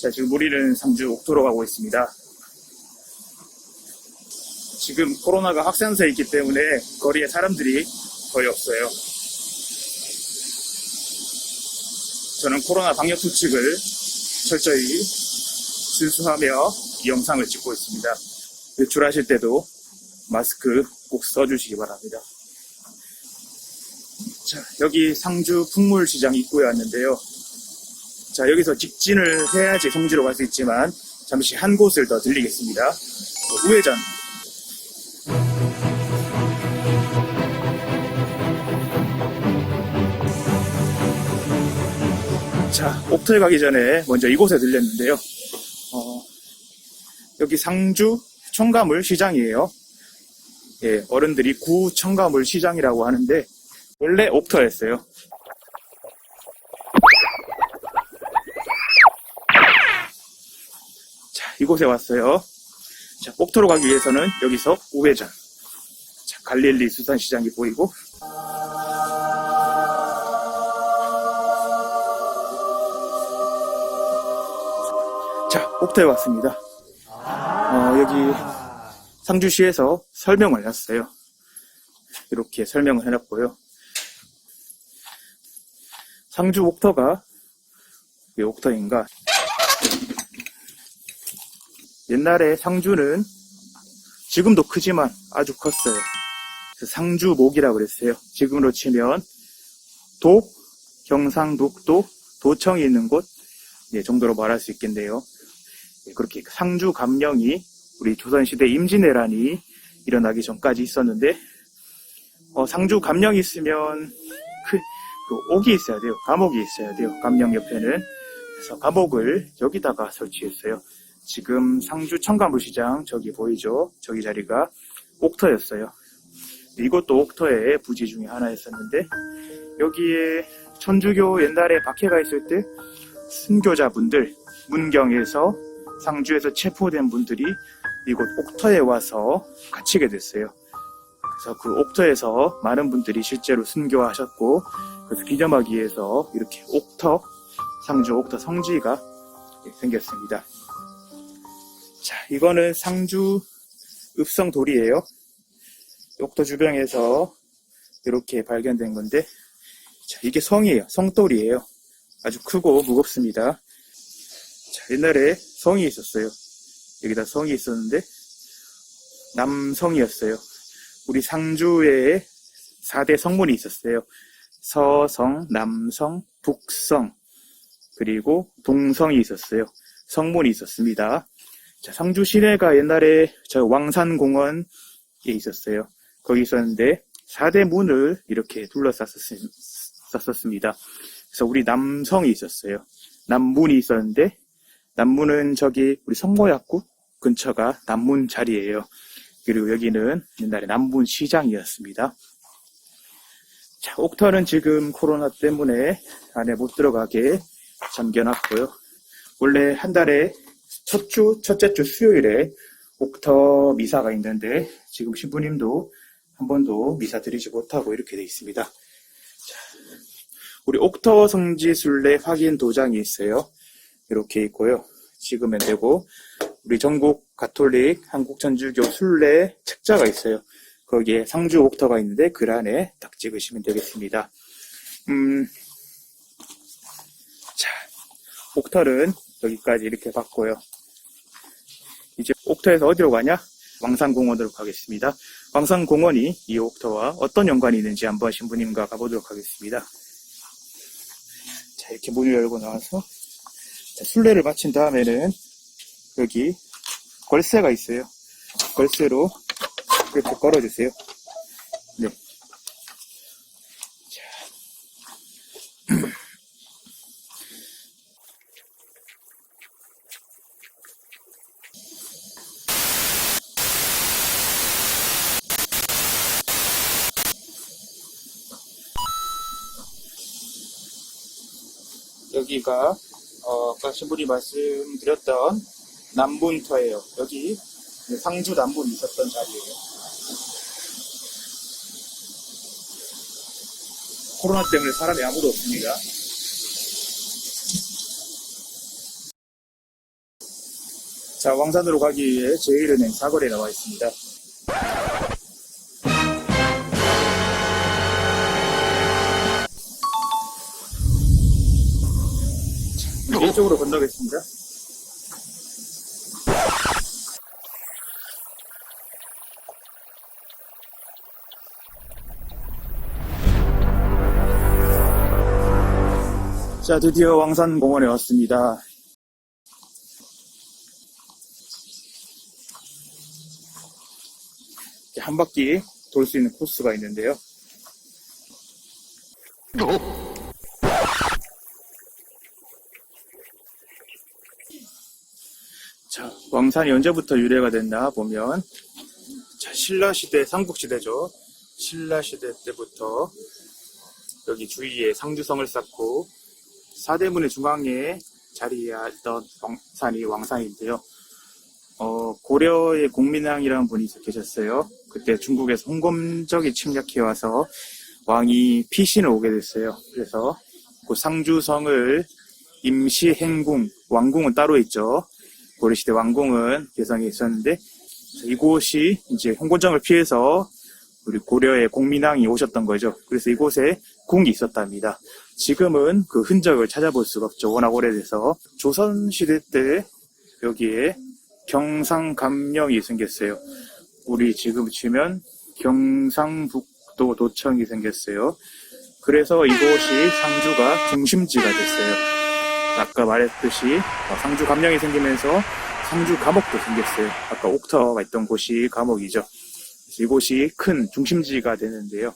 자, 지금 우리는 상주 옥토로 가고 있습니다. 지금 코로나가 확산세 있기 때문에 거리에 사람들이 거의 없어요. 저는 코로나 방역 수칙을 철저히 준수하며 이 영상을 찍고 있습니다. 외출하실 때도 마스크 꼭 써주시기 바랍니다. 자, 여기 상주 풍물시장 입구에 왔는데요. 자, 여기서 직진을 해야지 성지로 갈 수 있지만 잠시 한 곳을 더 들리겠습니다. 우회전. 자, 옥터에 가기 전에 먼저 이곳에 들렸는데요. 어, 여기 상주 청가물 시장이에요. 예, 어른들이 구 청가물 시장이라고 하는데 원래 옥터였어요. 이곳에 왔어요. 자, 옥터로 가기 위해서는 여기서 우회전. 자, 갈릴리 수산시장이 보이고 자, 옥터에 왔습니다. 어, 여기 상주시에서 설명을 했어요. 이렇게 설명을 해놨고요. 상주 옥터가 왜 옥터인가? 옛날에 상주는 지금도 크지만 아주 컸어요. 그래서 상주목이라고 그랬어요. 지금으로 치면 도, 경상북도, 도청이 있는 곳 예, 정도로 말할 수 있겠네요. 예, 그렇게 상주 감령이 우리 조선시대 임진왜란이 일어나기 전까지 있었는데 어, 상주 감령이 있으면 그, 그 옥이 있어야 돼요. 감옥이 있어야 돼요. 감령 옆에는 그래서 감옥을 여기다가 설치했어요. 지금 상주 청가물시장 저기 보이죠? 저기 자리가 옥터였어요. 이것도 옥터의 부지 중에 하나였었는데 여기에 천주교 옛날에 박해가 있을 때 순교자분들 문경에서 상주에서 체포된 분들이 이곳 옥터에 와서 갇히게 됐어요. 그래서 그 옥터에서 많은 분들이 실제로 순교하셨고 그래서 기념하기 위해서 이렇게 옥터 상주 옥터 성지가 생겼습니다. 자, 이거는 상주 읍성 돌이에요. 옥터 주변에서 이렇게 발견된 건데, 자, 이게 성이에요. 성돌이에요. 아주 크고 무겁습니다. 자, 옛날에 성이 있었어요. 여기다 성이 있었는데, 남성이었어요. 우리 상주에 4대 성문이 있었어요. 서성, 남성, 북성, 그리고 동성이 있었어요. 성문이 있었습니다. 자, 상주 시내가 옛날에 저 왕산공원에 있었어요. 거기 있었는데 4대 문을 이렇게 둘러쌌었습니다. 그래서 우리 남성이 있었어요. 남문이 있었는데 남문은 저기 우리 성모약국 근처가 남문 자리예요. 그리고 여기는 옛날에 남문 시장이었습니다. 자, 옥터는 지금 코로나 때문에 안에 못 들어가게 잠겨놨고요. 원래 한 달에 첫 주, 첫째 주 수요일에 옥터 미사가 있는데 지금 신부님도 한 번도 미사 드리지 못하고 이렇게 돼 있습니다. 자, 우리 옥터 성지 순례 확인 도장이 있어요. 이렇게 있고요. 찍으면 되고 우리 전국 가톨릭 한국천주교 순례 책자가 있어요. 거기에 상주 옥터가 있는데 글 안에 딱 찍으시면 되겠습니다. 음, 자, 옥터는 여기까지 이렇게 봤고요. 이제 옥터에서 어디로 가냐? 왕산공원으로 가겠습니다. 왕산공원이 이 옥터와 어떤 연관이 있는지 한번 신부님과 가보도록 하겠습니다. 자, 이렇게 문을 열고 나와서 자, 순례를 마친 다음에는 여기 걸쇠가 있어요. 걸쇠로 이렇게 걸어주세요. 여기가 어, 아까 신부님 말씀드렸던 남분터예요. 여기 상주 남분 있었던 자리예요. 코로나 때문에 사람이 아무도 없습니다. 자, 왕산으로 가기 위해 제1은행 사거리에 나와 있습니다. 이쪽으로 건너겠습니다. 자, 드디어 왕산공원에 왔습니다. 한 바퀴 돌 수 있는 코스가 있는데요. 자, 왕산이 언제부터 유래가 됐나 보면, 자, 신라 시대, 삼국 시대죠. 신라 시대 때부터 여기 주위에 상주성을 쌓고 사대문의 중앙에 자리했던 왕산이 왕산인데요. 어, 고려의 공민왕이라는 분이 계셨어요. 그때 중국에서 홍검적이 침략해 와서 왕이 피신을 오게 됐어요. 그래서 그 상주성을 임시 행궁, 왕궁은 따로 있죠. 고려시대 왕궁은 개성에 있었는데 이곳이 이제 홍곤정을 피해서 우리 고려의 공민왕이 오셨던 거죠. 그래서 이곳에 궁이 있었답니다. 지금은 그 흔적을 찾아볼 수가 없죠. 워낙 오래돼서 조선시대 때 여기에 경상감령이 생겼어요. 우리 지금 치면 경상북도 도청이 생겼어요. 그래서 이곳이 상주가 중심지가 됐어요. 아까 말했듯이 어, 상주 감령이 생기면서 상주 감옥도 생겼어요. 아까 옥터가 있던 곳이 감옥이죠. 이곳이 큰 중심지가 되는데요.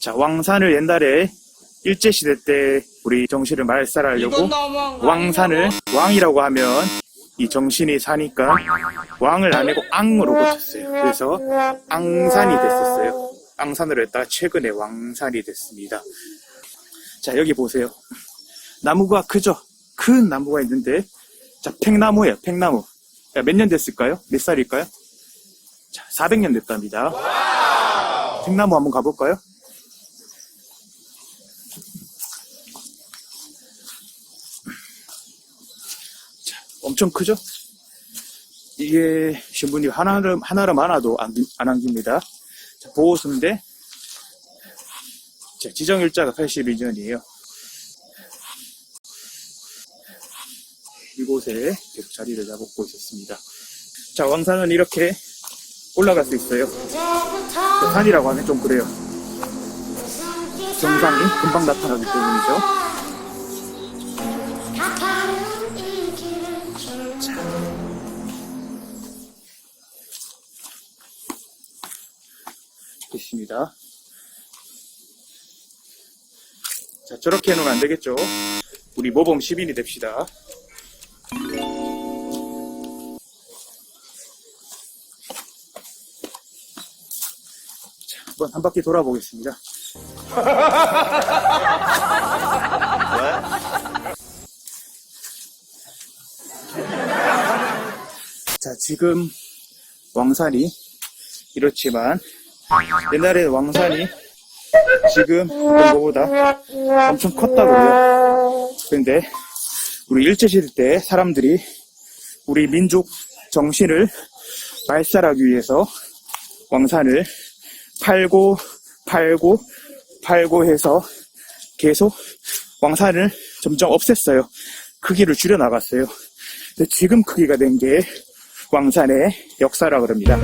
자, 왕산을 옛날에 일제시대 때 우리 정신을 말살하려고 거 왕산을 왕이라고 하면 이 정신이 사니까 왕을 안 하고 앙으로 고쳤어요. 그래서 앙산이 됐었어요. 앙산으로 했다가 최근에 왕산이 됐습니다. 자, 여기 보세요. 나무가 크죠? 큰 나무가 있는데, 자, 팽나무예요, 팽나무. 몇 년 됐을까요? 몇 살일까요? 자, 400년 됐답니다. 팽나무 한번 가볼까요? 엄청 크죠? 이게 신분이 하나를, 하나를 많아도 안, 안 안깁니다. 자, 보호수인데, 자, 지정일자가 82년이에요. 이곳에 계속 자리를 잡고 있었습니다. 자, 왕산은 이렇게 올라갈 수 있어요. 그 산이라고 하면 좀 그래요. 정상이 금방 나타나기 때문이죠. 있습니다. 자, 저렇게 해놓으면 안 되겠죠? 우리 모범 시민이 됩시다. 자, 한번 한 바퀴 돌아보겠습니다. 자, 지금 왕산이 이렇지만 옛날에 왕산이 지금 본 것보다 엄청 컸다고요. 근데 우리 일제시대 때 사람들이 우리 민족 정신을 말살하기 위해서 왕산을 팔고 팔고 팔고 해서 계속 왕산을 점점 없앴어요. 크기를 줄여 나갔어요. 근데 지금 크기가 된 게 왕산의 역사라 그럽니다.